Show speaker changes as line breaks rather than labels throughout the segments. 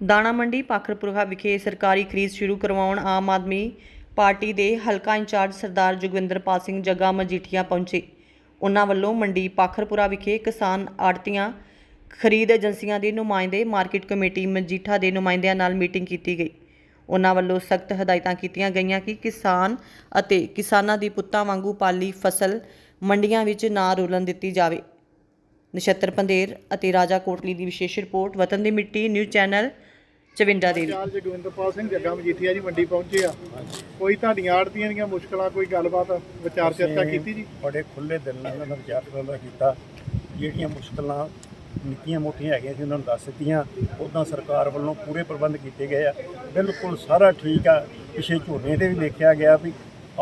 ਦਾਣਾ ਮੰਡੀ ਪਾਖਰਪੁਰਾ ਵਿਖੇ ਸਰਕਾਰੀ ਖਰੀਦ ਸ਼ੁਰੂ ਕਰਵਾਉਣ ਆਮ ਆਦਮੀ ਪਾਰਟੀ ਦੇ ਹਲਕਾ ਇੰਚਾਰਜ ਸਰਦਾਰ ਜੋਗਿੰਦਰਪਾਲ ਸਿੰਘ ਜੱਗਾ ਮਜੀਠੀਆ ਪਹੁੰਚੇ। ਉਹਨਾਂ ਵੱਲੋਂ ਮੰਡੀ ਪਾਖਰਪੁਰਾ ਵਿਖੇ ਕਿਸਾਨ ਆੜਤੀਆਂ ਖਰੀਦ ਏਜੰਸੀਆਂ ਦੇ ਨੁਮਾਇੰਦੇ, ਮਾਰਕੀਟ ਕਮੇਟੀ ਮਜੀਠਾ ਦੇ ਨੁਮਾਇੰਦਿਆਂ ਨਾਲ ਮੀਟਿੰਗ ਕੀਤੀ ਗਈ। ਉਹਨਾਂ ਵੱਲੋਂ ਸਖਤ ਹਦਾਇਤਾਂ ਕੀਤੀਆਂ ਗਈਆਂ ਕਿ ਕਿਸਾਨ ਅਤੇ ਕਿਸਾਨਾਂ ਦੀ ਪੁੱਤਾਂ ਵਾਂਗੂ ਪਾਲੀ ਫਸਲ ਮੰਡੀਆਂ ਵਿੱਚ ਨਾ ਰੋਲਣ ਦਿੱਤੀ ਜਾਵੇ। ਨਛੱਤਰ ਪੰਦੇਰ ਅਤੇ ਰਾਜਾ ਕੋਟਲੀ ਦੀ ਵਿਸ਼ੇਸ਼ ਰਿਪੋਰਟ ਵਤਨ ਦੀ ਮਿੱਟੀ ਨਿਊਜ਼ ਚੈਨਲ ਚਵਿੰਡਾ ਦੇਵੀ
ਚਾਲ ਜਗਵਿੰਦਰਪਾਲ ਸਿੰਘ ਜੱਗਾ ਮਜੀਠੀਆ ਜੀ ਮੰਡੀ ਪਹੁੰਚੇ ਆ। ਕੋਈ ਤੁਹਾਡੀਆਂ ਆੜਤੀਆਂ ਦੀਆਂ ਮੁਸ਼ਕਲਾਂ ਕੋਈ ਗੱਲਬਾਤ ਵਿਚਾਰ ਚਰਚਾ ਕੀਤੀ ਜੀ?
ਬੜੇ ਖੁੱਲੇ ਦਿਲ ਨਾਲ ਉਹਨਾਂ ਦਾ ਵਿਚਾਰ ਵਟਾਂਦਰਾ ਕੀਤਾ। ਜਿਹੜੀਆਂ ਮੁਸ਼ਕਲਾਂ ਨਿੱਕੀਆਂ ਮੋਟੀਆਂ ਹੈਗੀਆਂ ਸੀ ਉਹਨਾਂ ਨੂੰ ਦੱਸ ਦਿੱਤੀਆਂ। ਉੱਦਾਂ ਸਰਕਾਰ ਵੱਲੋਂ ਪੂਰੇ ਪ੍ਰਬੰਧ ਕੀਤੇ ਗਏ ਆ। ਬਿਲਕੁਲ ਸਾਰਾ ਠੀਕ ਆ। ਪਿਛੇ ਝੋਨੇ ਤੇ ਵੀ ਦੇਖਿਆ ਗਿਆ ਵੀ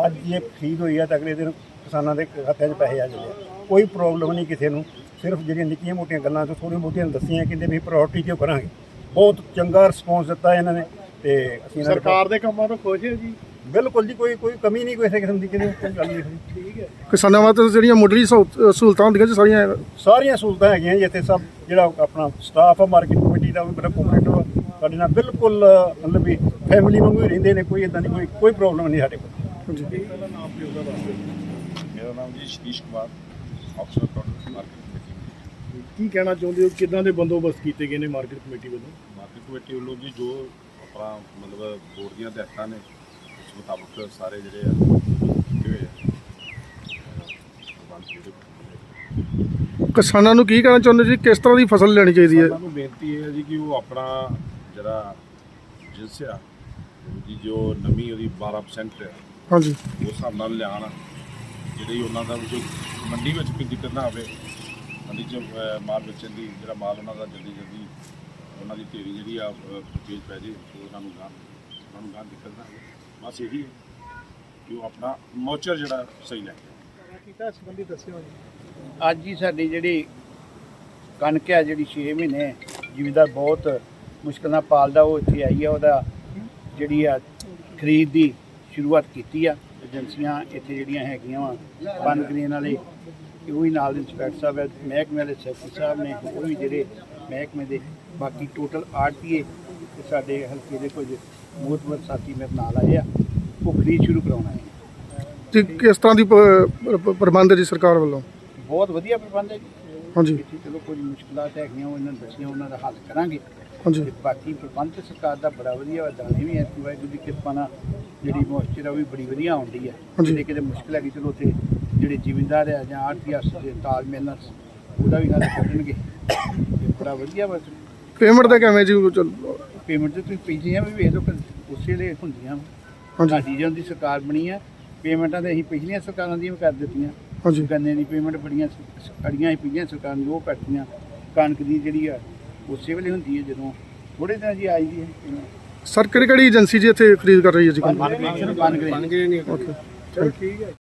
ਅੱਜ ਇਹ ਖਰੀਦ ਹੋਈ ਆ ਤਾਂ ਅਗਲੇ ਦਿਨ ਕਿਸਾਨਾਂ ਦੇ ਖਾਤਿਆਂ 'ਚ ਪੈਸੇ ਆ ਜਾਂਦੇ ਆ। ਕੋਈ ਪ੍ਰੋਬਲਮ ਨਹੀਂ ਕਿਸੇ ਨੂੰ। ਸਿਰਫ ਜਿਹੜੀਆਂ ਨਿੱਕੀਆਂ ਮੋਟੀਆਂ ਗੱਲਾਂ ਤੋਂ ਥੋੜ੍ਹੀਆਂ ਮੋਟੀਆਂ ਦੱਸੀਆਂ ਕਹਿੰਦੇ ਵੀ ਪ੍ਰਾਇੋਰਟੀ ਕਿਉਂ ਕਰਾਂਗੇ? ਬਹੁਤ ਚੰਗਾ ਰਿਸਪੌਂਸ ਦਿੱਤਾ ਇਹਨਾਂ ਨੇ ਤੇ ਅਸੀਂ ਇਹਨਾਂ ਦਾ
ਸਰਕਾਰ ਦੇ ਕੰਮਾਂ ਤੋਂ ਖੁਸ਼ ਹੈ ਜੀ?
ਬਿਲਕੁਲ ਜੀ ਕੋਈ ਕੋਈ ਕਮੀ ਨਹੀਂ ਕਿਸੇ ਕਿਸਮ ਦੀ ਕਿਤੇ ਕੋਈ ਗੱਲ ਨਹੀਂ ਹੋਈ।
ਠੀਕ ਹੈ।
ਕਿਸਾਨਾਂ ਵਾਸਤੇ ਜਿਹੜੀਆਂ ਮੁੱਢਲੀ ਸਹੂ- ਸਹੂਲਤਾਂ ਹੁੰਦੀਆਂ ਜੀ ਸਾਰੀਆਂ।
ਸਾਰੀਆਂ ਸਹੂਲਤਾਂ ਹੈਗੀਆਂ ਜੀ ਇੱਥੇ ਸਭ ਜਿਹੜਾ ਆਪਣਾ ਸਟਾਫ ਆ ਮਾਰਕੀਟ ਕਮੇਟੀ ਦਾ ਵੀ ਬੜਾ ਕੋਆਪਰੇਟਿਵ ਆ ਸਾਡੇ ਨਾਲ ਬਿਲਕੁਲ ਅ, ਮਤਲਬ ਵੀ ਫੈਮਿਲੀ ਵਾਂਗੂ ਹੀ ਰਹਿੰਦੇ ਨੇ ਕੋਈ ਇਦਾਂ ਦੀ ਕੋਈ ਕੋਈ ਪ੍ਰੋਬਲਮ ਨਹੀਂ ਸਾਡੇ ਕੋਲ।
ਜੀ
ਮੇਰਾ ਨਾਮ ਜੀ ਸਤੀਸ਼ ਕੁਮਾਰ ਅਫਸਰ ਪ੍ਰੋਡਕਟ ਮਾਰਕੀਟ ਕਮੇਟੀ
ਕੀ ਕਹਿਣਾ ਚਾਹੁੰਦੇ ਹੋ? ਕਿਦਾਂ ਦੇ ਬੰਦੋਬਸਤ ਕੀਤੇ ਗਏ ਨੇ ਮਾਰਕੀਟ ਕਮੇਟੀ ਵੱਲੋਂ?
ਮਾਰਕੀਟ ਕਮੇਟੀ ਵੱਲੋਂ ਜੀ ਜੋ ਆਪਣਾ ਮਤਲਬ ਬੋਰਡ ਦੀਆਂ ਹਦਾਇਤਾਂ ਨੇ ਉਸ ਮੁਤਾਬਕ ਸਾਰੇ ਜਿਹੜੇ ਆ ਕੀਤੇ ਹੋਏ ਆ।
ਕਿਸਾਨਾਂ ਨੂੰ ਕੀ ਕਹਿਣਾ ਚਾਹੁੰਦੇ ਜੀ? ਕਿਸ ਤਰ੍ਹਾਂ ਦੀ ਫਸਲ ਲੈਣੀ ਚਾਹੀਦੀ ਹੈ?
ਉਹਨਾਂ ਨੂੰ ਬੇਨਤੀ ਇਹ ਹੈ ਜੀ ਕਿ ਉਹ ਆਪਣਾ ਜਿਹੜਾ ਜਿੰਸ ਆ ਜੀ ਜੋ ਨਮੀ ਉਹਦੀ 12% ਹੈ
ਹਾਂਜੀ।
ਉਸ ਹਿਸਾਬ ਨਾਲ ਲਿਆਉਣ ਜਿਹੜੀ ਉਹਨਾਂ ਦਾ ਜੋ ਮੰਡੀ ਵਿੱਚ ਕੋਈ ਦਿੱਕਤ ਨਾ ਆਵੇ ਮੰਡੀ 'ਚ ਮਾਲ ਵੇਚਣ ਦੀ ਜਿਹੜਾ ਮਾਲ ਉਹਨਾਂ ਦਾ ਜਲਦੀ ਜਲਦੀ ਉਹਨਾਂ ਦੀ ਢੇਰੀ ਜਿਹੜੀ ਆ ਤੇਜ਼ ਪੈ ਜੇ ਉਹਨਾਂ ਨੂੰ ਗਾਂ ਉਹਨਾਂ ਨੂੰ ਗਾਂ ਦਿੱਕਤ ਬਸ ਇਹੀ ਹੈ ਕਿ ਉਹ ਆਪਣਾ ਮੌਚਰ ਜਿਹੜਾ ਸਹੀ ਲੈ ਕੇ
ਕੀਤਾ ਸੰਬੰਧੀ ਦੱਸਿਓ ਜੀ।
ਅੱਜ ਹੀ ਸਾਡੀ ਜਿਹੜੀ ਕਣਕ ਆ ਜਿਹੜੀ 6 ਮਹੀਨੇ ਜ਼ਿਮੀਦਾਰ ਬਹੁਤ ਮੁਸ਼ਕਲ ਨਾਲ ਪਾਲਦਾ ਉਹ ਇੱਥੇ ਆਈ ਆ ਉਹਦਾ ਜਿਹੜੀ ਆ ਖਰੀਦ ਦੀ ਸ਼ੁਰੂਆਤ ਕੀਤੀ ਆ। ਏਜੰਸੀਆਂ ਇੱਥੇ ਜਿਹੜੀਆਂ ਹੈਗੀਆਂ ਵਾ ਬਨ ਗ੍ਰੀਨ ਵਾਲੇ ਉਹ ਵੀ ਨਾਲ ਇੰਸਪੈਕਟਰ ਸਾਹਿਬ ਹੈ ਮਹਿਕਮੇ ਵਾਲੇ ਸੈਕਟਰੀ ਸਾਹਿਬ ਨੇ ਉਹ ਵੀ ਜਿਹੜੇ ਮਹਿਕਮੇ ਦੇ ਬਾਕੀ ਟੋਟਲ ਆਰਟੀਏ ਤੇ ਸਾਡੇ ਹਲਕੇ ਦੇ ਕੁਝ ਮੋਤਬਰ ਸਾਥੀ ਮੇਰੇ ਨਾਲ ਆਏ ਆ ਉਹ ਖਰੀਦ ਸ਼ੁਰੂ ਕਰਾਉਣਾ ਹੈ
ਤੇ ਕਿਸ ਤਰ੍ਹਾਂ ਦੀ ਪ- ਪ- ਪ੍ਰਬੰਧ ਹੈ ਜੀ ਸਰਕਾਰ ਵੱਲੋਂ?
ਬਹੁਤ ਵਧੀਆ ਪ੍ਰਬੰਧ ਹੈ ਜੀ।
ਹਾਂਜੀ।
ਚਲੋ ਕੁਝ ਮੁਸ਼ਕਲਾਂ ਤਾਂ ਹੈਗੀਆਂ ਉਹ ਇਹਨਾਂ ਨੂੰ ਦੱਸੀਆਂ ਉਹਨਾਂ ਦਾ ਹੱਲ ਕਰਾਂਗੇ।
ਹਾਂਜੀ।
ਬਾਕੀ ਪ੍ਰਬੰਧ ਸਰਕਾਰ ਦਾ ਬੜਾ ਵਧੀਆ ਦਾਣੇ ਵੀ ਐ ਵਾਹਿਗੁਰੂ ਦੀ ਕਿਰਪਾ ਨਾਲ ਜਿਹੜੀ ਮੋਇਸਚਰ ਆ ਉਹ ਵੀ ਬੜੀ ਵਧੀਆ ਆਉਂਦੀ ਹੈ
ਹਾਂਜੀ।
ਜਿਹੜੇ ਕਿਤੇ ਮੁਸ਼ਕਲ ਹੈਗੀ ਚਲੋ ਉੱਥੇ ਜਿਹੜੇ ਜ਼ਿਮੀਂਦਾਰ ਆ ਜਾਂ ਆਰਟੀਐਸ ਦੇ ਤਾਲਮੇਲ ਨਾਲ ਉਹਦਾ ਵੀ ਹੱਲ ਕੱਢਣਗੇ ਤੇ ਬੜਾ ਵਧੀਆ ਵਾ।
ਪੇਮੈਂਟ ਦਾ ਕਿਵੇਂ ਜੀ ਉਹ ਚੱਲ-
ਪੇਮੈਂਟ ਤੇ ਤੁਸੀਂ ਪਿਛਲੀਆਂ ਵੀ ਵੇਖ ਲਓ ਕਿ ਉਸੇ ਵੇਲੇ ਹੁੰਦੀਆਂ।
ਹਾਂਜੀ।
ਸਾਡੀ ਜਦੋਂ ਦੀ ਸਰਕਾਰ ਬਣੀ ਆ ਪੇਮੈਂਟਾਂ ਤੇ ਅਸੀਂ ਪਿਛਲੀਆਂ ਸਰਕਾਰਾਂ ਦੀਆਂ ਵੀ ਕਰ ਦਿੱਤੀਆਂ।
ਹਾਂਜੀ।
ਗੰਨੇ ਦੀ ਪੇਮੈਂਟ ਬੜੀਆਂ ਅੜੀਆਂ ਹੀ ਪਈਆਂ ਸਰਕਾਰ ਨੇ ਉਹ ਕਰਤੀਆਂ ਕਣਕ ਦੀ ਜਿਹੜੀ ਆ ਉਸੇ ਵੇਲੇ ਹੁੰਦੀ ਹੈ ਜਦੋਂ। ਥੋੜੇ ਦਿਨਾਂ ਜੀ ਆਈ ਦੀ ਹੈ।
ਸਰ ਕਿਹੜੀ ਕਿਹੜੀ ਏਜੰਸੀ ਜੀ ਇੱਥੇ ਖਰੀਦ ਕਰ ਰਹੀ ਹੈ ਜੀ?
ਬਣ ਗਏ ਬਣ ਗਏ
ਓਕੇ
ਚਲੋ ਠੀਕ ਹੈ।